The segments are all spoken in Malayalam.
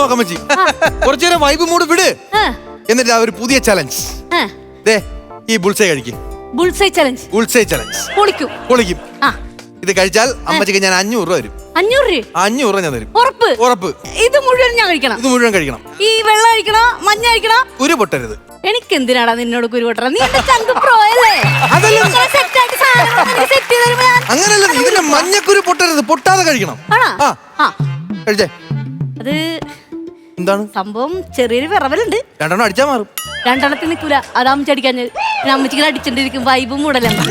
നോക്കാം അമ്മച്ചി. കുറച്ചു നേരം വൈബ് മൂഡ് വിട്. എന്നിട്ട് ആ ഒരു പുതിയ ചലഞ്ച് ദേ ഈ ബുൾസൈ കഴിക്കും. ബുൾസൈ ചലഞ്ച് ബുൾസൈ ചലഞ്ച് പൊളിക്കും. പൊളിക്കും. ഇത് കഴിച്ചാൽ അമ്മച്ചിക്ക് ഞാൻ അഞ്ഞൂറ് രൂപ തരും. അഞ്ഞൂറ് രൂപ? അഞ്ഞൂറ് രൂപ ഞാൻ തരും. ഉറപ്പ്. ഉറപ്പ്. ഇത് മുഴുവൻ ഞാൻ കഴിക്കണം. ഇത് മുഴുവൻ കഴിക്കണം. ഈ വെള്ളം കഴിക്കണോ മഞ്ഞ കഴിക്കണോ ഒരു പൊട്ടരുത്. എനിക്ക് എന്തിനാടാ നിന്നോട് കുരുവട്ടറ നീ എന്റെ ചങ്ക് പ്രോ അല്ലേ? അങ്ങനല്ല ഇതിന്റെ മഞ്ഞക്കുരു പൊട്ടരുത്. പൊട്ടാതെ കഴിക്കണം. ആണോ? ആ. കഴിച്ചേ. അത് എന്താണ് സംഭവം ചെറിയൊരു വിറവലുണ്ട് രണ്ടെണ്ണം അടിച്ചാ മാറും രണ്ടെണ്ണത്തിൽ നിൽക്കൂല അതാ അമ്മച്ചി അടിക്കാൻ പിന്നെ അമ്മച്ചിക്ക് അടിച്ചിട്ടിരിക്കും വൈബും മൂടലാണ്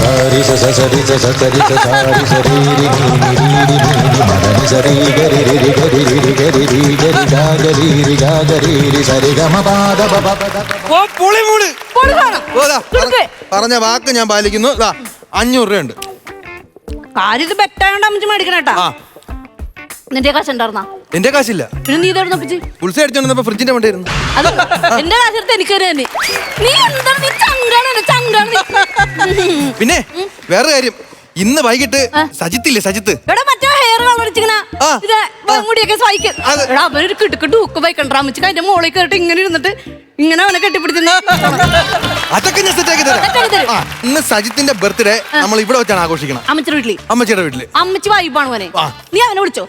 സരി സ സ സരി സ സ സരി സ സാരി സരി രി രി രി രി രി രി രി മദനി സരി ഗരി രി രി ഗരി രി രി ഗരി രി ഗരി ഗാ ഗരി രി ഗാ ഗരി രി സരി ഗ മ പ പ പ പ പ. ഓ പൊളി മൂട് പൊളി കാണാം. ഓ, ദാ, പറ- കൊടുക്ക്. പറഞ്ഞ വാക്ക് ഞാൻ പാലിക്കുന്നു ദാ അഞ്ഞൂറ് രൂപയുണ്ട് കാര്യം ഇത് ബെറ്റായോണ്ട് അമ്മച്ചി മേടിക്കണേട്ടാ ആ നിന്റെ കാശ് ഉണ്ടായിരുന്നാ? എന്റെ കാശില്ല. പിന്നെ നീ ഇതോടെ നോക്കിച്ച് ഉത്സവം അടിച്ചോണ്ടിരുന്നപ്പോ ഫ്രിഡ്ജിന്റെ മണ്ടായിരുന്നു അത് എന്റെ കാശെടുത്ത് എനിക്ക് തരാ നീ. എന്താണ്? നീ ചങ്കാണ് ചങ്കാണ്. പിന്നെ വേറെ കാര്യം. ഇന്ന് വൈകിട്ട്. സജിത്തില്ലേ സജിത്ത്? എടാ മറ്റേ ഹെയർ മുടിയൊക്കെ സഹിക്കും. എടാ അവനൊരു കിടുക്ക് ഡൂക്ക് വയ്ക്കണ്ട അമ്മച്ചിക്ക് അതിന്റെ മോളിൽ കയറിട്ട് ഇങ്ങനെ ഇരുന്നിട്ട് ഇങ്ങനെ അവനെ കെട്ടിപ്പിടിച്ചു അതൊക്കെ ഞാൻ സെറ്റാക്കി സെറ്റാക്കി തരാം. ഇന്ന് സജിത്തിന്റെ ബർത്ത്ഡേ നമ്മൾ ഇവിടെ വെച്ചാണ് ആഘോഷിക്കണം അമ്മച്ചിയുടെ വീട്ടിൽ അമ്മച്ചിയുടെ വീട്ടിൽ അമ്മച്ചി വൈബാണ് ആ. നീ അവനെ വിളിച്ചോ?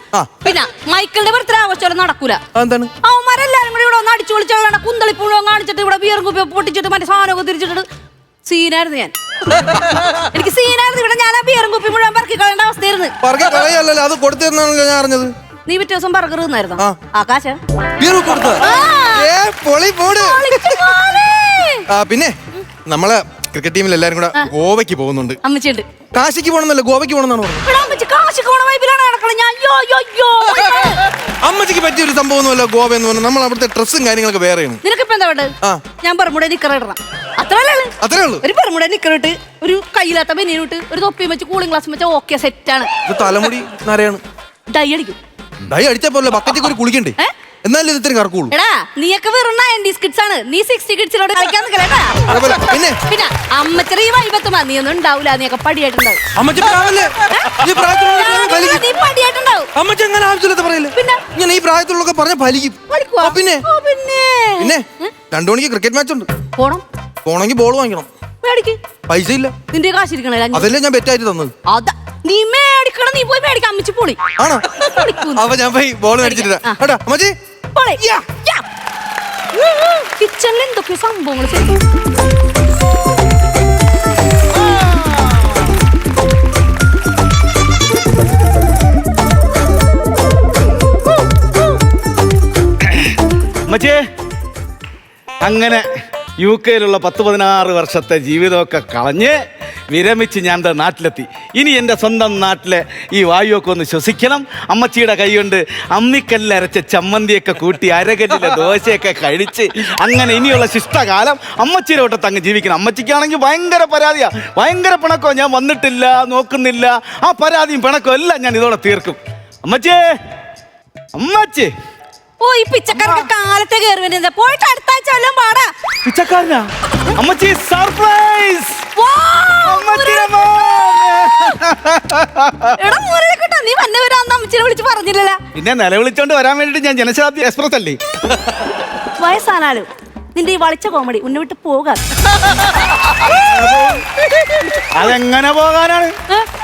പിന്നെ മൈക്കിളിന്റെ ബർത്ത്ഡേ ആഘോഷം നടക്കൂല. എന്താണ് അവന്മാരെല്ലാരും കൂടി ഇവിടെ ഒന്ന് അടിച്ചു വിളിച്ചാൽ കുന്തളിപ്പൂ കാണിച്ചിട്ട് ഇവിടെ വിയർ കുപ്പി പൊട്ടിച്ചിട്ട് മറ്റേ സാധനമൊക്കെ തിരിച്ചിട്ട് സീനായിരുന്നു ഞാൻ. എനിക്ക് സീനായിരുന്നു. ഇവിടെ ഞാൻ ആ ബിയറും കുപ്പി മുഴുവൻ പറക്കി കളയേണ്ട അവസ്ഥയായിരുന്നു. പറക്കെ അത് കൊടുത്തിരുന്നാണല്ലോ ഞാൻ അറിഞ്ഞത്. നീ പിറ്റേ ദിവസം ബർഗർ തിന്നായിരുന്നു. ആകാശ പിന്നെ നമ്മളെ ക്രിക്കറ്റ് ടീമിൽ എല്ലാരും കൂടെ ഗോവയ്ക്ക് പോകുന്നുണ്ട്. അമ്മച്ചിണ്ട് കാശിക്ക് പോകണമെന്നല്ല ഗോവയ്ക്ക് പോകണമെന്നാണ് അമ്മച്ചിക്ക് പറ്റിയ ഒരു സംഭവം ഒന്നുമല്ല ഗോവ എന്ന് പറഞ്ഞാൽ നമ്മൾ അവിടുത്തെ ഡ്രസ്സും കാര്യങ്ങളൊക്കെ വേറെയാണ്. നിനക്കിപ്പോ എന്താ വേണ്ടത്? ഞാൻ പറമ്പൂടെ നിക്കറ ഇടണം. അത്രല്ലേ അത്രേ ഉള്ളൂ. ഒരു പറമ്പൂടെ നിക്കറിട്ട് ഒരു കയ്യിലാത്ത ബനിയനിട്ട് ഒരു തൊപ്പിയും വെച്ച് കൂളിംഗ് ഗ്ലാസ് വെച്ച ഓക്കെ സെറ്റാണ് ആണ്. തലമുടി നരയാണ്. ഡൈ അടിക്കും. ഡൈ അടിച്ചാ പോലെ ബക്കറ്റിൽ ഒരു കുളിക്കണ്ടേ? എന്നാലും ഇത് ഇത്രയും കറക്കുള്ളൂ. എടാ നീയൊക്കെ വെറും നയന്റീസ് കിഡ്സ് ആണ്. നീ സിക്സ്റ്റി കിഡ്സിനോട് കളിക്കാൻ നിൽക്കലേട്ടാ. പിന്നെ പിന്നെ? അമ്മച്ചറി വൈബത്തുമാ നീ ഒന്നും ഉണ്ടാവൂല നീയൊക്കെ പടിയായിട്ടുണ്ടാവും. അമ്മച്ചി പ്രാവല്ലേ ഈ പ്രായത്തിലുള്ള ഫലിക്കും നീ പടിയായിട്ടുണ്ടാവും. അമ്മച്ചി അങ്ങനെ ആവശ്യമില്ലാത്ത പറയില്ല? പിന്നെ? ഇങ്ങനെ ഈ പ്രായത്തിലുള്ളൊക്കെ പറഞ്ഞ ഫലിക്കും കളിക്കുവാ? ആ, പിന്നെ? ഓ, പിന്നെ? പിന്നെ? രണ്ടു മണിക്ക് ക്രിക്കറ്റ് മാച്ച് ഉണ്ട്. പോണം. പോണെങ്കിൽ ബോൾ വാങ്ങിക്കണം. മേടിക്ക് പൈസ ഇല്ല. നിന്റെ കാശിരിക്കണേ അതല്ലേ ഞാൻ ബെറ്റായിട്ട് തന്നത്. അതാ നീ മേടിക്കണം നീ പോയി മേടിക്കാം. അമ്മച്ചി പോളി. ആണോ. അപ്പൊ ഞാൻ പോയി ബോൾ മേടിച്ചിട്ടില്ല ആ. കേട്ടോ അമ്മച്ചി? പോളി. യാ. കിച്ചണിൽ എന്തൊക്കെ സംഭവങ്ങൾ അമ്മച്ചേ അങ്ങനെ യു കെയിലുള്ള പത്ത് പതിനാറ് വർഷത്തെ ജീവിതമൊക്കെ കളഞ്ഞ് വിരമിച്ച് ഞാൻ എന്റെ നാട്ടിലെത്തി. ഇനി എന്റെ സ്വന്തം നാട്ടിലെ ഈ വായുവൊക്കെ ഒന്ന് ശ്വസിക്കണം. അമ്മച്ചിയുടെ കൈകൊണ്ട് അമ്മിക്കല്ലരച്ച ചമ്മന്തിയൊക്കെ കൂട്ടി അരകല്ലിലെ ദോശയൊക്കെ കഴിച്ച് അങ്ങനെ ഇനിയുള്ള ശിഷ്ടകാലം അമ്മച്ചിയുടെ വട്ടത്ത് അങ്ങ് ജീവിക്കണം. അമ്മച്ചിക്കാണെങ്കിൽ ഭയങ്കര പരാതിയാ. ഭയങ്കര പിണക്കോ ഞാൻ വന്നിട്ടില്ല നോക്കുന്നില്ല. ആ പരാതിയും പിണക്കോ എല്ലാം ഞാൻ ഇതോടെ തീർക്കും. അമ്മച്ചേ അമ്മച്ചേ. ഓ ഈ പിച്ചക്കാർക്ക് കാലത്തെ കയറി വരുന്നത് പോയിട്ട് അടുത്ത ആഴ്ച വല്ലതും പാടാ. പിച്ചക്കാരനാ? അമ്മച്ചി സർപ്രൈസ് നീ വന്നെ വരാന്ന് അമ്മച്ചിനെ വിളിച്ച് പറഞ്ഞില്ലല്ലോ. പിന്നെ നിലവിളിച്ചോണ്ട് വരാൻ വേണ്ടിട്ട് ഞാൻ ജനശതാബ്ദി എക്സ്പ്രസ് അല്ലേ വയസ്സാനാലും. നിന്റെ ഈ വളിച്ച കോമഡി ഉന്നെ വിട്ട് പോകാം. അതെങ്ങനെ പോകാനാണ്?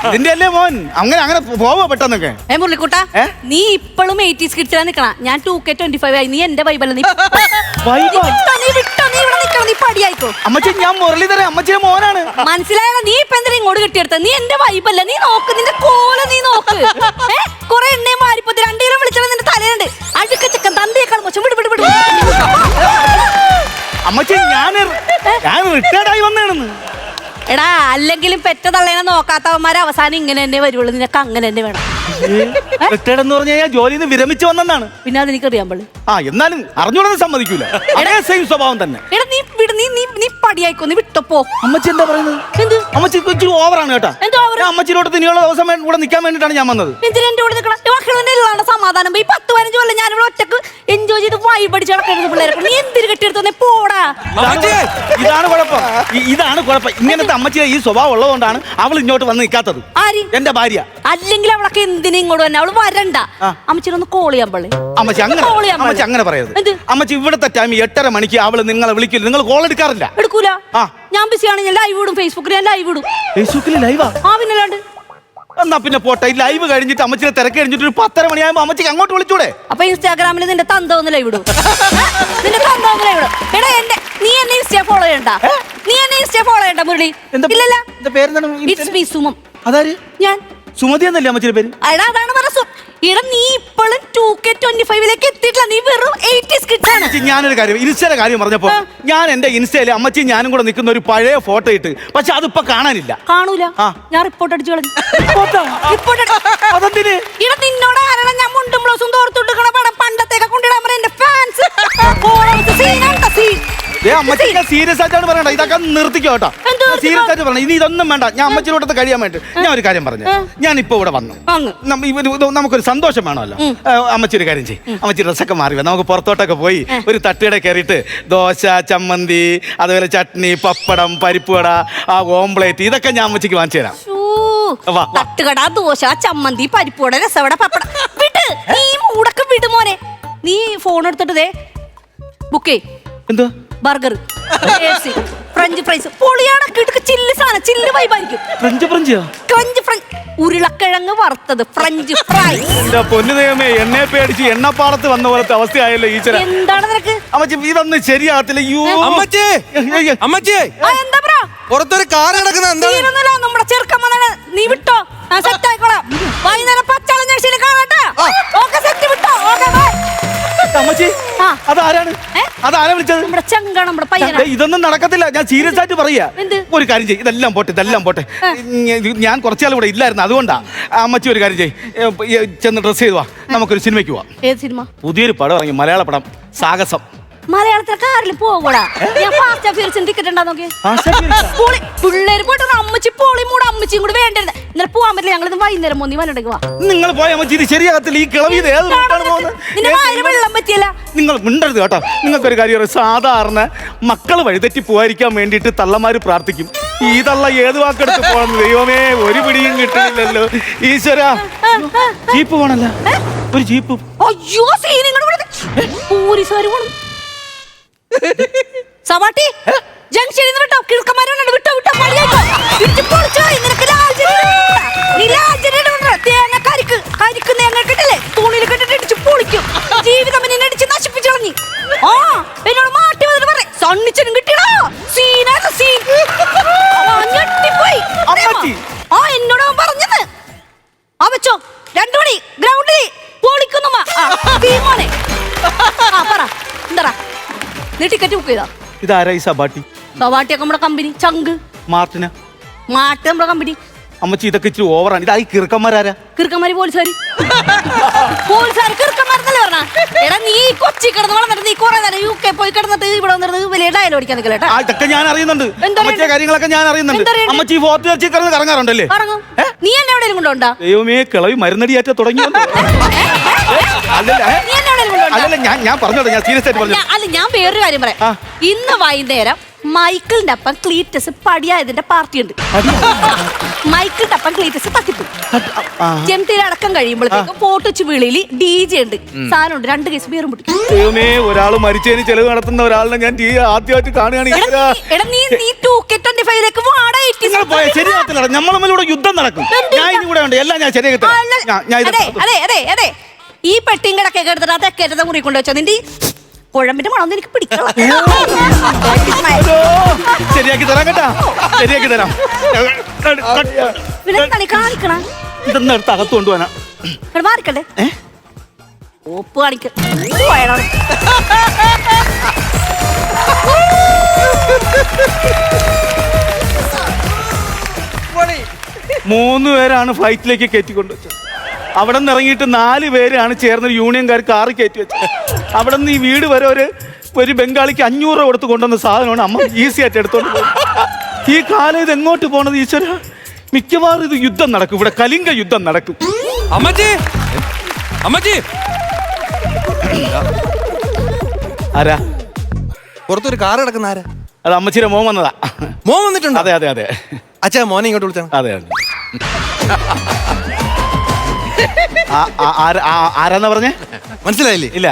ഇതിന്റെ അല്ലേ മോൻ? അങ്ങനെ അങ്ങനെ പോവോ പെട്ടെന്നൊക്കെ? ഏ മുരളിക്കുട്ട നീ ഇപ്പോഴും എയ്റ്റീസ് കിഡ്സിലാ നിക്കണ. ഞാൻ ടു കെ ട്വന്റി ഫൈവ് ആയി. നീ എന്റെ വൈബല്ല നീ വൈബോ? നീ വിട്ടോ നീ വിട്ടോ നീ ഇവിടെ നിക്കണം നീ പടിയായിക്കോ. അമ്മച്ചി ഞാൻ മുരളീധരൻ അമ്മച്ചിയുടെ മോനാണ്. മനസ്സിലായോ നീ ഇപ്പൊ എന്തിനാ ഇങ്ങോട്ട് കെട്ടിയെടുത്ത? നീ എന്റെ വൈബല്ല നീ നോക്ക് നിന്റെ കോല നീ നോക്ക്. ഏ? കൊറേ എണ്ണയും മാറിപ്പോ രണ്ട് കിലോ വിളിച്ചാൽ നിന്റെ തലയുണ്ട് അടുക്ക ചെക്കൻ തന്തയേക്കാൾ മോശം. വിട് വിട് വിട്. അമ്മച്ചി ഞാൻ ഞാൻ റിട്ടയർഡ് ആയി വന്നേണെന്ന് എടാ അല്ലെങ്കിലും പെറ്റ തള്ളേനെ നോക്കാത്തവന്മാരെ അവസാനം ഇങ്ങനെ തന്നെ വരുള്ളൂ. നിനക്ക് അങ്ങനെ തന്നെ വേണം. റിട്ടയർഡ് എന്ന് പറഞ്ഞു കഴിഞ്ഞാൽ ജോലിയിൽ നിന്ന് വിരമിച്ചു വന്നെന്നാണ്. പിന്നെ പാടില്ല. ആ എന്നാലും അറിഞ്ഞോളന്ന് സമ്മതിക്കൂല. അതേ സെയിം സ്വഭാവം തന്നെ. എടാ നീ വിട് നീ നീ നീ പടിയായിക്കോ നീ വിട്ടപ്പോ അമ്മച്ചി എന്താ പറയുന്നത്? എന്ത്? അമ്മച്ചി ഇച്ചിരി ഓവറാണ് കേട്ടോ. എന്തോ? ഞാൻ അമ്മച്ചിനോട് ഇനിയുള്ള ദിവസം വേ- ഇവിടെ നിൽക്കാൻ വേണ്ടിയിട്ടാണ് ഞാൻ വന്നത്. എന്തിനാ എന്റെ കൂടെ നിൽക്കണം മക്കളുടെ സമാധാനം? ഈ പത്ത് പതിനഞ്ച് കൊല്ലം ഞാൻ ഇവിടെ ഒറ്റയ്ക്ക് എൻജോയ് ചെയ്ത് വായി പഠിച്ച് നടക്കരുത് പിള്ളേരെ. നീ എന്തിനു കെട്ടിയെടുത്തന്നെ? പോടാ! ഇതാണ് കുഴപ്പം. ഇതാണ് കുഴപ്പം. ഇങ്ങനത്തെ അമ്മച്ചി ഈ സ്വഭാവം ഉള്ളതുകൊണ്ടാണ് അവൾ ഇങ്ങോട്ട് വന്ന് നിൽക്കാത്തത്. ആര്? എന്റെ ഭാര്യ. അല്ലെങ്കിൽ അവളൊക്കെ എന്തിനും ഇങ്ങോട്ട് തന്നെ അവൾ വരണ്ട. ആ. അമ്മച്ചിനൊന്ന് കോൾ ചെയ്യാൻ പള്ളി അമ്മച്ചി അങ്ങനെ കോൾ ചെയ്യാൻ അമ്മച്ചി പാടില്ല. അങ്ങനെ പറയരുത്. എന്ത്? അമ്മച്ചി ഇവിടുത്തെ ടൈം എട്ടര മണിക്ക് അവൾ നിങ്ങളെ വിളിക്കില്ല. നിങ്ങൾ കോൾ എടുക്കാറില്ല. എടുക്കൂല? ആ. ഞാൻ ബിസിയാണ് ഞാൻ ലൈവ് ഇടും ഫേസ്ബുക്കിൽ ഞാൻ ലൈവ് ഇടും. ഫേസ്ബുക്കിൽ ലൈവാ ആ? പിന്നല്ലാണ്ട്? എന്നാ പിന്നെ പോട്ടെ ലൈവ് കഴിഞ്ഞിട്ട് അമ്മച്ചിനെ തിരക്ക് കഴിഞ്ഞിട്ട് ഒരു പത്തര മണിയാകുമ്പോ അമ്മച്ചിക്ക് അങ്ങോട്ട് വിളിച്ചൂടെ? അപ്പൊ ഇൻസ്റ്റാഗ്രാമിൽ നിന്റെ തന്ത ഒന്ന് ലൈവ് ഇടും. നിന്റെ തന്ത ഒന്ന് ലൈവ് ഇടും. എടാ എന്റെ നീ എന്നെ ഇൻസ്റ്റാ ഫോളോ ചെയ്യണ്ട. നീ എന്നെ ഇൻസ്റ്റാ ഫോളോ ചെയ്യണ്ട മുരളി. ഇല്ലല്ല. ഇറ്റ്സ് മീ സുമം അതാര്? ഞാൻ. സുമതി എന്നല്ലേ അമ്മച്ചിയുടെ പേര്? എടാ അതാണ് പറ സു നീ ഇപ്പോഴും ടു കെ ട്വന്റി ഫൈവിലേക്ക് എത്തിയിട്ടില്ല. നീ വെറും ആണ്. ഞാനൊരു കാര്യം ഇൻസ്റ്റയുടെ കാര്യം പറഞ്ഞപ്പോ ഞാൻ എന്റെ ഇൻസ്റ്റയിൽ അമ്മച്ചി ഞാനും കൂടെ നിൽക്കുന്ന ഒരു പഴയ ഫോട്ടോ ഇട്ട്. പക്ഷെ അതിപ്പോ കാണാനില്ല. കാണൂല. ആ. ഞാൻ റിപ്പോർട്ട് അടിച്ചു കളഞ്ഞു. റിപ്പോർട്ട് അതെന്തിന്? ഇട നിന്നോട് ആരാണ് ഞാൻ മുണ്ടും ബ്ലൗസും തോർത്തുട്ടുക്കണ പടം പണ്ടത്തേക്ക് കൊണ്ടിടാൻ പറഞ്ഞ എന്റെ ഫാൻസ് ഏ അമ്മച്ചി ഞാൻ സീരിയസ് ആയിട്ടാണ് പറയണ്ട ഇതൊക്കെ നിർത്തിക്കോ കേട്ടോ. എന്ത് നിർത്തിക്കോ? സീരിയസ് ആയിട്ട് പറഞ്ഞു ഇനി ഇതൊന്നും വേണ്ട. ഞാൻ അമ്മച്ചിനോടത്ത് കഴിയാൻ വേണ്ടി ഞാൻ ഒരു കാര്യം പറഞ്ഞു. ഞാൻ ഇപ്പൊ ഇവിടെ വന്നു. അങ്ങ്. നമ്മ- ഇവർ ഇത് നമുക്കൊരു സന്തോഷം വേണമല്ലോ അമ്മച്ചി ഒരു കാര്യം ചെയ്യും. അമ്മച്ചി ഡ്രസ്സൊക്കെ മാറി. നമുക്ക് പുറത്തോട്ടൊക്കെ പോയി ഒരു തട്ടുകട കയറിയിട്ട് ദോശ ചമ്മന്തി അതുപോലെ ചട്നി പപ്പടം പരിപ്പ് വട ആ ഓംപ്ലേറ്റ് ഇതൊക്കെ ഞാൻ അമ്മച്ചിക്ക് വാങ്ങിച്ചു തരാം. തട്ടുകട ദോശ ചമ്മന്തി പരിപ്പോട രസവട പപ്പട. വിട്. നീ മൂടൊക്കെ വിട് മോനെ. നീ ഫോൺ എടുത്തിട്ട് ദേ ബുക്കേ എന്തോ ബർഗർ ഫ്രഞ്ച് ഫ്രൈസ് പൊളിയാണ്. കിടക്ക് ചില്ല് സാധനം ചില്ല് വൈബായിരിക്കും ഫ്രഞ്ച് ഫ്രഞ്ചോ ഫ്രഞ്ച് ഫ്രഞ്ച് ഉരുളക്കിഴങ്ങ് വറുത്തത് ഫ്രഞ്ച് ഫ്രൈ എന്റെ പൊന്നു ദൈവമേ എണ്ണെ പേടിച്ച് എണ്ണപ്പാടത്ത് വന്ന പോലത്തെ അവസ്ഥയായല്ലോ ഈ ചില എന്താണ് നിനക്ക്? അമ്മച്ചി ഇതൊന്നും ശരിയാകത്തില്ല. യൂ അമ്മച്ചി അമ്മച്ചി. ആ, എന്താ ബ്രോ പുറത്തൊരു കാർ കിടക്കുന്ന എന്താണ്? തീരുന്നില്ല നമ്മുടെ ചെറുക്കൻ വന്നാണ് നീ വിട്ടോ. ഞാൻ സെറ്റ് ആയിക്കോളാം. വൈകുന്നേരം പച്ചാളഞ്ഞ കാണട്ടെ. അതാരാണ്? അതാരാ വിളിച്ചത്? നമ്മുടെ ചങ്കാണ് നമ്മുടെ പയ്യനാ. ഇതൊന്നും നടക്കത്തില്ല. ഞാൻ സീരിയസ് ആയിട്ട് പറയാ. ഒരു കാര്യം ചെയ്യും. ഇതെല്ലാം പോട്ടെ ഇതെല്ലാം പോട്ടെ. ഞാൻ കുറച്ചാൾ ഇവിടെ ഇല്ലായിരുന്നു. അതുകൊണ്ടാ. അമ്മച്ചി ഒരു കാര്യം ചെയ്യും. ചെന്ന് ഡ്രസ് ചെയ്തു വാ. നമുക്കൊരു സിനിമയ്ക്ക് പോവാം. ഏത് സിനിമ? പുതിയൊരു പടം ഇറങ്ങി. മലയാള പടം. സാഹസം. മലയാളത്തിലെ കാറിൽ പോകൂടാ. ഞാൻ ഫാസ്റ്റ് ഫീൽസിന് ടിക്കറ്റ് ഉണ്ടാ നോക്കി പൊളി പിള്ളേര് പോയിട്ട് അമ്മച്ചി പോളി മൂട് അമ്മച്ചിയും കൂടി വേണ്ടത് ഇന്നലെ പോവാൻ പറ്റില്ല ഞങ്ങൾ ഇന്ന് വൈകുന്നേരം മൂന്നി വന്നിട്ടേക്ക് വാ. നിങ്ങൾ പോയ അമ്മച്ചി ഇത് ശരിയാകത്തില്ല. ഈ കിളവി നിന്റെ വായിൽ വെള്ളം പറ്റിയല്ല. നിങ്ങൾ മിണ്ടരുത് കേട്ടോ. നിങ്ങൾക്കൊരു കാര്യം. സാധാരണ മക്കൾ വഴിതെറ്റി പോകാതിരിക്കാൻ വേണ്ടിയിട്ട് തള്ളമാർ പ്രാർത്ഥിക്കും. ഈ തള്ള ഏത് വാക്കെടുത്ത് പോകണം ദൈവമേ ഒരു പിടിയും കിട്ടില്ലല്ലോ ഈശ്വര ജീപ്പ് പോണല്ലോ. ഒരു ജീപ്പ്. അയ്യോ സീൻ ഇങ്ങോട്ട് പോലീസുകാർ പോണം. സവാട്ടി ജംഗ്ഷനിൽ നിന്ന് വിട്ടോ കിഴക്കന്മാരുണ്ട് വിട്ടോ വിട്ടോ മടിയായിട്ടോ ഇടിച്ച് പൊളിച്ചോ നിനക്ക് തേങ്ങ കരിക്ക് കരിക്ക് തേങ്ങ കിട്ടില്ലേ? തൂണിൽ കെട്ടിട്ട് ഇടിച്ച് പൊളിക്കും. ജീവിതം നിന്നെ ഇടിച്ച് നശിപ്പിച്ചു കളഞ്ഞി ആ എന്നോട് മാറ്റി വന്നിട്ട് പറ സണ്ണിച്ചനും കിട്ടിയടാ. സീനാ സീൻ? ആ, ഞെട്ടിപ്പോയി. ആ എന്നോട് അവൻ പറഞ്ഞത്. ആ വെച്ചോ. രണ്ടു മണി. നീ ടിക്കറ്റ് ബുക്ക് ചെയ്താ? ഇതാരാ ഈ സബാട്ടി? സവാട്ടിയൊക്കെ നമ്മുടെ കമ്പനി ചങ്ക്. മാർട്ടിന്? മാട്ട് നമ്മുടെ കമ്പനി അമ്മച്ചി ഇതൊക്കെ ഇച്ചിരി ഓവറാണ് ഇതായി കിറുക്കന്മാരാരാ? കിറുക്കന്മാര് പോലീസുകാര്. പോലീസുകാര് കിറുക്കന്മാരെന്നല്ലേ പറഞ്ഞ? എടാ നീ കൊച്ചി കിടന്ന് വളർന്നിട്ട് നീ കുറെ നേരം യു കെ പോയി കിടന്നിട്ട് ഇവിടെ വന്നിരുന്ന് വലിയ ഡയലോഗ് അടിക്കാൻ നിൽക്കലേട്ടാ ആ ഇതൊക്കെ ഞാൻ അറിയുന്നുണ്ട്. എന്താ അമ്മച്ചിയെ കാര്യങ്ങളൊക്കെ ഞാൻ അറിയുന്നുണ്ട്. എന്തറിയണ്ടേ? അമ്മച്ചി ഫോർട്ട് ചർച്ചിൽ കിടന്ന് കറങ്ങാറുണ്ടല്ലേ? ഇറങ്ങും നീ എന്നെ എവിടെയെങ്കിലും കൊണ്ടോണ്ടാ ദൈവമേ കിളവി മരുന്നടിയാറ്റ തുടങ്ങിയോ? അല്ലല്ല ഏ? നീ എന്നെ എവിടെയും കൊണ്ടുണ്ടാ അല്ലല്ല ഞാൻ ഞാൻ പറഞ്ഞോട്ടെ ഞാൻ സീരിയസ് ആയിട്ട് പറഞ്ഞു അല്ല ഞാൻ വേറൊരു കാര്യം പറയാം. ഇന്ന് വൈകുന്നേരം മൈക്കിളിന്റെ അപ്പം ക്ലീറ്റസ് പടിയായതിന്റെ പാർട്ടി ഉണ്ട്. മൈക്കിളിന്റെ അപ്പം ക്ലീറ്റസ് തട്ടിപ്പു ചെമ്പിയിൽ അടക്കം കഴിയുമ്പോഴത്തേക്കും പോട്ടുച്ച് വിളിയിൽ ഡി ജെ ഉണ്ട്. സാധനം ഉണ്ട്. രണ്ട് കേസ് പേരും ദൈവമേ ഒരാൾ മരിച്ചതിന് ചെലവ് നടത്തുന്ന ഒരാളിനെ ഞാൻ ആദ്യമായിട്ട് കാണുകയാണ്. നമ്മൾ യുദ്ധം നടക്കും. ഞാൻ ഇനി കൂടെ ഉണ്ട്. എല്ലാം ഞാൻ ശരിയാക്കി അതെ അതെ അതെ. ഈ പെട്ടിയും കിടക്കൊക്കെ എടുത്തിട്ട് അതൊക്കെ തെക്കേറ്റത്തെ മുറി കൊണ്ട് വെച്ചോ. നിന്റെ ഈ കുഴമ്പിന്റെ മണം എനിക്ക് പിടിക്കണം മൂന്നുപേരാണ് ശരിയാക്കി തരാം കേട്ടാ. ശരിയാക്കി തരാം. പിന്നെ കളി കാണിക്കണ? ഇതൊന്നും എടുത്ത് അകത്ത് കൊണ്ടുപോകാനാ. ഇവിടെ മാറിക്കണ്ടേ? ഏ? കാണിക്ക. മൂന്ന് പേരാണ് ഫ്ലൈറ്റിലേക്ക് കയറ്റിക്കൊണ്ട് വെച്ചത് അവിടെ നിന്ന് ഇറങ്ങിയിട്ട് നാല് പേരാണ് ചേർന്ന് യൂണിയൻകാർ കാറി കയറ്റി വെച്ചത്. അവിടെ നിന്ന് ഈ വീട് വരെ ഒരു ഒരു ബംഗാളിക്ക് അഞ്ഞൂറ് രൂപ കൊടുത്ത് കൊണ്ടുവന്ന സാധനമാണ് അമ്മ ഈസി ആയിട്ട് എടുത്തോണ്ട് പോകും ഈ കാലം ഇത് എങ്ങോട്ട് പോണത് ഈശ്വര? മിക്കവാറും ഇത് യുദ്ധം നടക്കും. ഇവിടെ കലിംഗ യുദ്ധം നടക്കും. അമ്മജി അമ്മജി ആരാ? പുറത്തൊരു കാർ കിടക്കുന്ന ആരാ? അത് അമ്മച്ചിയുടെ മോൻ വന്നതാ. മോൻ വന്നിട്ടുണ്ട്? അതെ അതെ അതെ. അച്ഛാ മോനെ ഇങ്ങോട്ട് വിളിച്ചാണ് അതെ അതെ. ആരാന്നാ പറഞ്ഞേ? മനസ്സിലായില്ലേ? ഇല്ല.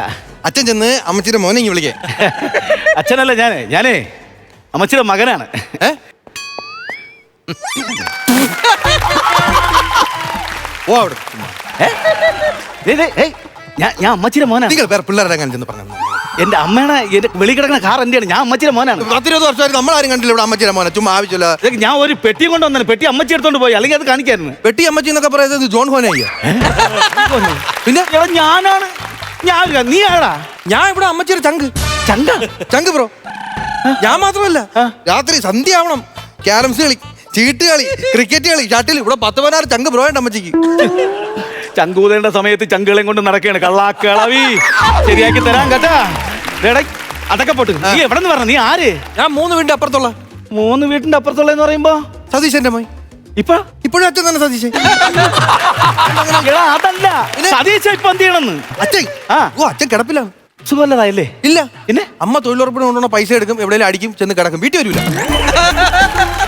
അച്ഛൻ ചെന്ന് അമ്മച്ചിയുടെ മോനെ ഇങ്ങി വിളിക്കേ. അച്ഛനല്ല ഞാനേ ഞാനേ അമ്മച്ചിയുടെ മകനാണ്. ഓ അവിടെ. ഞാൻ ഞാൻ അമ്മച്ചിയുടെ മോനാണ് നിങ്ങൾ വേറെ പിള്ളേരുടെ അങ്ങനെ ചെന്ന് പറഞ്ഞു എന്റെ അമ്മയുടെ എന്റെ വെളി കിടക്കുന്ന കാർ എന്റെയാണ് ഞാൻ അമ്മച്ചിയുടെ മോനാണ്. പത്തിരുപത് വർഷമായിട്ട് ആരും കണ്ടില്ല ഇവിടെ അമ്മച്ചിയുടെ മോനെ. ചുമ്മാ ആവശ്യമില്ല. ഇതൊക്കെ ഞാൻ ഒരു പെട്ടി കൊണ്ട് വന്നു പെട്ടി അമ്മച്ചി എടുത്തോണ്ട് പോയി. അല്ലെങ്കിൽ അത് കാണിക്കായിരുന്നു. പെട്ടി അമ്മച്ചി എന്നൊക്കെ പറയുന്നത് ജോൺ ഹോനയ്യ പിന്നെ? എടാ, ഞാനാണ്. ഞാൻ നീ ആടാ ഞാൻ ഇവിടെ അമ്മച്ചിയുടെ ചങ്ക്. ചങ്ക്? ചങ്ക് ബ്രോ. ഞാൻ മാത്രമല്ല. രാത്രി സന്ധ്യ ആവണം ക്യാരംസ് കളി ചീട്ട് കളി ക്രിക്കറ്റ് കളി ഷട്ടിൽ. ഇവിടെ പത്ത് പതിനാറ് ചങ്ക് ബ്രോ ഉണ്ട് അമ്മച്ചിക്ക്. ചങ്കൂതേണ്ട സമയത്ത് ചങ്കുകളെയും കൊണ്ട് നടക്കുകയാണ്. കള്ളാക്കളവി. ശരിയാക്കി തരാം കേട്ടാ. അതൊക്കെ പോട്ട്. നീ എവിടെ നിന്ന് പറഞ്ഞ? നീ ആര്? ഞാൻ മൂന്ന് വീടിന്റെ അപ്പുറത്തുള്ള. മൂന്ന് വീട്ടിന്റെ അപ്പുറത്തുള്ള എന്ന് പറയുമ്പോ? സതീശന്റെ മോൻ. ഇപ്പൊ ഇപ്പോഴും അച്ഛൻ തന്നെ സതീശൻ. അതല്ല? സതീശ ഇപ്പൊ എന്ത് ചെയ്യണമെന്ന്? അച്ഛൻ? ആ. ഓ അച്ഛൻ കിടപ്പിലാണ്. സുഖമല്ലതായല്ലേ? ഇല്ല. പിന്നെ? അമ്മ തൊഴിലുറപ്പിന് കൊണ്ടുവന്ന പൈസ എടുക്കും എവിടെയെങ്കിലും അടിക്കും ചെന്ന് കിടക്കും. വീട്ടിൽ വരില്ല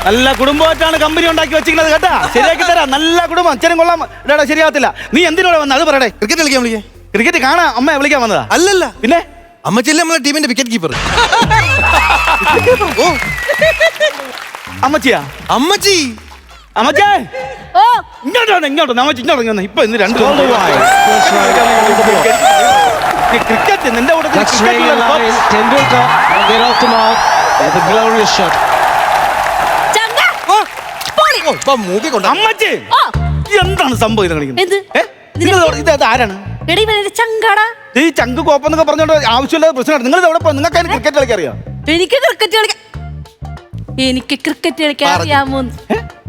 നല്ല കുടുംബമായിട്ടാണ് കമ്പനി ഉണ്ടാക്കി വെച്ചിരിക്കുന്നത് കേട്ടാ. ശരിയാക്കി തരാം. നല്ല കുടുംബം. അച്ഛനും കൊള്ളാം. എടാ ശരിയാകത്തില്ല നീ എന്തിനോടെ വന്നത് അത് പറയടേ. ക്രിക്കറ്റ് കളിക്കാൻ വിളിക്കേ? ക്രിക്കറ്റ് കാണാ. അമ്മ വിളിക്കാൻ വന്നതാ. അല്ലല്ല. പിന്നെ? അമ്മച്ചല്ലേ നമ്മളെ ടീമിന്റെ വിക്കറ്റ് കീപ്പർ ഓ. അമ്മച്ചിയാ? അമ്മച്ചി. അമ്മച്ചേ. ഇങ്ങോട്ടാണ് ഇങ്ങോട്ട് അമ്മച്ചി ഇങ്ങോട്ട് ഇപ്പൊ ഇന്ന് രണ്ട് ക്രിക്കറ്റ് നിന്റെ കൂടെ That's മൂക്കി കൊണ്ട് അമ്മച്ചി! ഓ എന്താണ് സംഭവം ഇത് കാണിക്കുന്നത്? എന്ത്? ഏ? ഇത് ഇത് ഇത് ഇത് ആരാണ്? എടി ഇവനെ ചങ്കാടാ. ഈ ചങ്ക് കോപ്പെന്നൊക്കെ പറഞ്ഞോണ്ട് ആവശ്യമില്ലാത്ത പ്രശ്നമാണ്. നിങ്ങൾ എവിടെ പോയി? നിങ്ങൾക്ക് അതിന് ക്രിക്കറ്റ് കളിക്കാൻ അറിയാം? എനിക്ക് ക്രിക്കറ്റ് കളിക്കാൻ എനിക്ക് ക്രിക്കറ്റ് കളിക്കാൻ പറഞ്ഞു. അറിയാമോ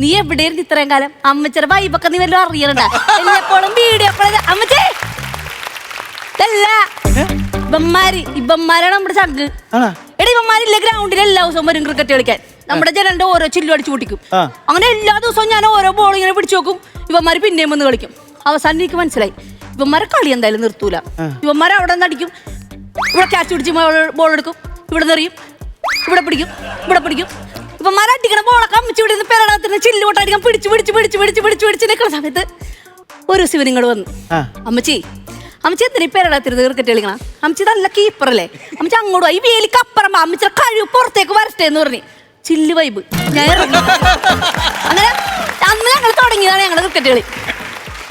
നീ എവിടെയായിരുന്നു ഇത്രയും കാലം? അമ്മച്ചിയുടെ വൈബൊക്കെ നീ വല്ലതും അറിയണ്ട എന്നെപ്പോഴും വീഡിയോ അമ്മച്ചേ! ഇതല്ല. ഇവന്മാര് ഇവന്മാരാണ് നമ്മുടെ ചങ്ക്. ആണോ? എടി ഇവന്മാരില്ല ഗ്രൗണ്ടിൽ എല്ലാ ദിവസവും വരും ക്രിക്കറ്റ് കളിക്കാൻ. നമ്മുടെ ജനലിന്റെ ഓരോ ചില്ലു അടിച്ചു പൊട്ടിക്കും. അങ്ങനെ എല്ലാ ദിവസവും ഞാൻ ഓരോ ബോൾ ഇങ്ങനെ പിടിച്ചു നോക്കും. ഇവന്മാര് പിന്നെയും വന്ന് കളിക്കും. അവസാനം എനിക്ക് മനസ്സിലായി. ഇവന്മാരെ കളി എന്തായാലും നിർത്തൂല. ഇവന്മാരെ അവിടെ നിന്ന് അടിക്കും. ഇവിടെ ക്യാച്ച് പിടിച്ച് ബോൾ എടുക്കും. ഇവിടെ നിറയും ഇവിടെ പിടിക്കും. ഇവിടെ പിടിക്കും. ഇവന്മാരെ അടിക്കണ ബോളൊക്കെ അമ്മച്ചു ഇവിടെ നിന്ന് പെരടത്തിന് ചില്ല് പൊട്ടടിക്കാൻ പിടിച്ചു പിടിച്ച് പിടിച്ച് പിടിച്ച് പിടിച്ച് പിടിച്ച് നിൽക്കുന്ന സമയത്ത് ഒരു ശിവനിങ്ങോട് വന്നു. അമ്മച്ചി അമ്മച്ചി എന്തിനാ പെരടത്തിരുന്ന് ക്രിക്കറ്റ് കളിക്കണം? അമ്മച്ചി നല്ല കീപ്പറല്ലേ അമ്മച്ചി അങ്ങോട്ട്. ഈ വേലിക്ക് അപ്പുറം വാ. അമ്മച്ചിയുടെ കഴിവ് പുറത്തേക്ക് വരട്ടെ എന്ന് പറഞ്ഞു. ചില്ല് വൈബ് ഞാൻ ഇറങ്ങി. അങ്ങനെ അന്ന് ഞങ്ങൾ തുടങ്ങിയതാണ് ഞങ്ങൾ ക്രിക്കറ്റ് കളി.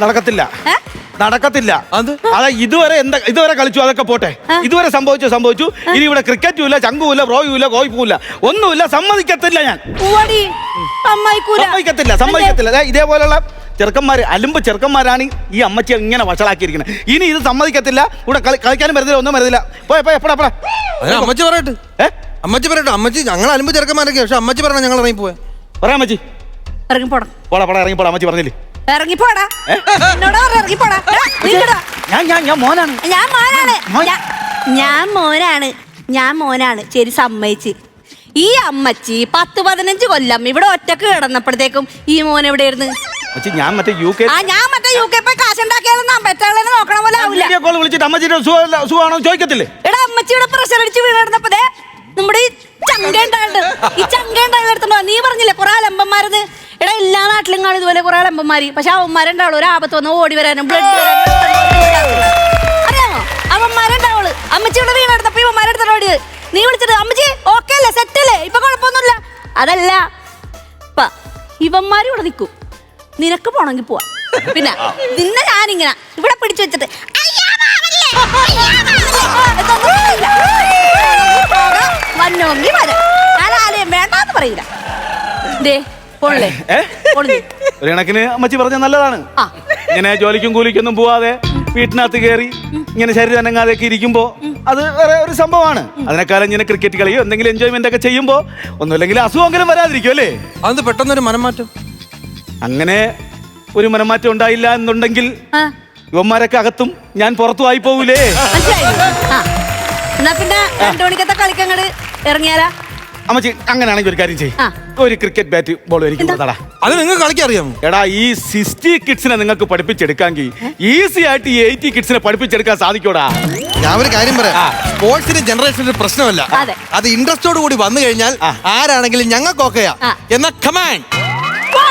നടക്കത്തില്ല. ഏ? നടക്കത്തില്ല. അത്? അതാ ഇതുവരെ എന്താ ഇതുവരെ കളിച്ചു അതൊക്കെ പോട്ടെ. ഇതുവരെ സംഭവിച്ചു സംഭവിച്ചു. ഇനി ഇവിടെ ക്രിക്കറ്റും ഇല്ല ചങ്കും ഇല്ല ബ്രോയും ഇല്ല കോയിപ്പും ഇല്ല. ഒന്നുമില്ല സമ്മതിക്കത്തില്ല ഞാൻ. പൂവടി സമ്മതിക്കത്തില്ല സമ്മതിക്കത്തില്ല. ദേ ഇതേപോലെയുള്ള ചെറുക്കന്മാര് അലുമ്പ് ചെറുക്കന്മാരാണ് ഈ അമ്മച്ചി ഇങ്ങനെ വഷളാക്കിയിരിക്കുന്നത്. ഇനി ഇത് സമ്മതിക്കത്തില്ല. ഇവിടെ കളി- കളിക്കാനും വരുന്നില്ല ഒന്നും വരുന്നില്ല. പോയ പോയ എപ്പടാ എപ്പടാ? അതിന് അമ്മച്ചി പറയട്ടെ. ഏ? അമ്മച്ചി പറയട്ടെ അമ്മച്ചി ഞങ്ങൾ അലമ്പ് ചെറുക്കന്മാരൊക്കെ പക്ഷെ അമ്മച്ചി പറഞ്ഞ ഞങ്ങൾ ഇറങ്ങി പോയെ പറയാം അമ്മച്ചി. ഇറങ്ങി പോടാ പോടാ പോടാ ഇറങ്ങി പോടാ അമ്മച്ചി പറഞ്ഞില്ലേ? ഇറങ്ങി പോടാ എന്നോട് ഇറങ്ങി പോടാ ഞാൻ ഞാൻ ഞാൻ മോനാണ്. ഞാൻ മോനാണ്? ഞാൻ മോനാണ്. ഞാൻ മോനാണ്. ശരി സമ്മതിച്ച്. ഈ അമ്മച്ചി പത്ത് പതിനഞ്ച് കൊല്ലം ഇവിടെ ഒറ്റയ്ക്ക് കിടന്നപ്പോഴത്തേക്കും ഈ മോൻ എവിടെയായിരുന്നു? അമ്മച്ചി ഞാൻ മറ്റേ യു കെ ആ ഞാൻ മറ്റേ യു കെ പോയി കാശുണ്ടാക്കിയാലൊന്നും പെറ്റാളെ നോക്കണ പോലെ ആവില്ല വിളിച്ചിട്ട് അമ്മച്ചിയുടെ സുഖമാണോ ചോദിക്കത്തില്ലേ? എടാ അമ്മച്ചിയുടെ പ്രഷർ അടിച്ച് വീണെടുത്തപ്പോ ദേ നമ്മുടെ ഈ ചങ്കേണ്ടായിട്ട് ഈ ചങ്കേണ്ടായി എടുത്തോ നീ പറഞ്ഞില്ലേ കുറെ അലമ്പന്മാരെന്ന് എടാ എല്ലാ നാട്ടിലും കാണും ഇതുപോലെ കുറെ അലമ്പന്മാര്. പക്ഷെ അവന്മാരുണ്ടാവുള്ളൂ. ഒരു ആപത്ത് വന്ന് ഓടി വരാനും ബ്ലഡ് അറിയാമോ? അവന്മാരുണ്ടാവുള്ളൂ. അമ്മച്ചിയുടെ വീണെടുത്തപ്പോ ഇവന്മാരെടുത്തോ ഓടി നീ വിളിച്ചിട്ട് അമ്മച്ചി ഓക്കെ അല്ലേ? സെറ്റ് അല്ലേ? ഇപ്പൊ കുഴപ്പമൊന്നുമില്ല. അതല്ല. ഇവന്മാരും ഇവിടെ നിൽക്കും. നിനക്ക് പോണെങ്കിൽ പോവാ. പിന്നെ നിന്നെ ഞാനിങ്ങനെ ഇവിടെ പിടിച്ചു വെച്ചിട്ട് "അയ്യാ, മാവല്ലേ, അയ്യാ, മാവല്ലേ" എന്നൊന്നും പറയില്ല. പോകാം, വന്നോങ്കി വരാം ഞാൻ ആലയം വേണ്ടാന്ന് പറയില്ല ദേ പോണില്ലേ ഏ? പോണില്ലേ ഒരു കണക്കിന് അമ്മച്ചി പറഞ്ഞ നല്ലതാണ് ഇങ്ങനെ ജോലിക്കും കൂലിക്കൊന്നും പോവാതെ വീട്ടിനകത്ത് കയറി ഇങ്ങനെ ശരീരം അനങ്ങാതെയൊക്കെ ഇരിക്കുമ്പോ അത് വേറെ ഒരു സംഭവമാണ് അതിനേക്കാളും ഇങ്ങനെ ക്രിക്കറ്റ് കളിയോ എന്തെങ്കിലും എൻജോയ്മെന്റ് ഒക്കെ ചെയ്യുമ്പോ ഒന്നുമില്ലെങ്കിൽ അസുഖമെങ്കിലും വരാതിരിക്കും അല്ലേ അത് പെട്ടെന്നൊരു മനംമാറ്റം അങ്ങനെ ഒരു മനമാറ്റം ഉണ്ടായില്ല എന്നുണ്ടെങ്കിൽ ആ ഇവന്മാരൊക്കെ അകത്തും ഞാൻ പുറത്തുമായി പോകൂലേ. മനസ്സിലായി? ആ. എന്നാ പിന്നെ രണ്ടു മണിക്കത്തെ കളിക്കങ്ങട് ഇറങ്ങിയാലാ? അമ്മച്ചി അങ്ങനെയാണെങ്കിൽ ഒരു കാര്യം ചെയ്യും. ഒരു ക്രിക്കറ്റ് ബാറ്റ് ബോൾ എനിക്ക് കൊടുത്തടാ. അത് നിങ്ങൾക്ക് കളിക്കാൻ അറിയാമോ എടാ ഈ സിക്സ്റ്റി കിഡ്സിനെ നിങ്ങൾക്ക് പഠിപ്പിച്ചെടുക്കാമെങ്കിൽ ഈസി ആയിട്ട് ഈ എയ്റ്റി കിഡ്സിനെ പഠിപ്പിച്ചെടുക്കാൻ സാധിക്കൂടാ. ഞാൻ ഒരു കാര്യം പറയാം. സ്പോർട്സിന്റെ ജനറേഷൻ ഒരു പ്രശ്നമല്ല അതെ. അത് ഇൻട്രസ്റ്റോട് കൂടി വന്നു കഴിഞ്ഞാൽ ആരാണെങ്കിലും ഞങ്ങൾക്ക് ഓക്കെയാ എന്ന എന്നാ കമാൻ വാ.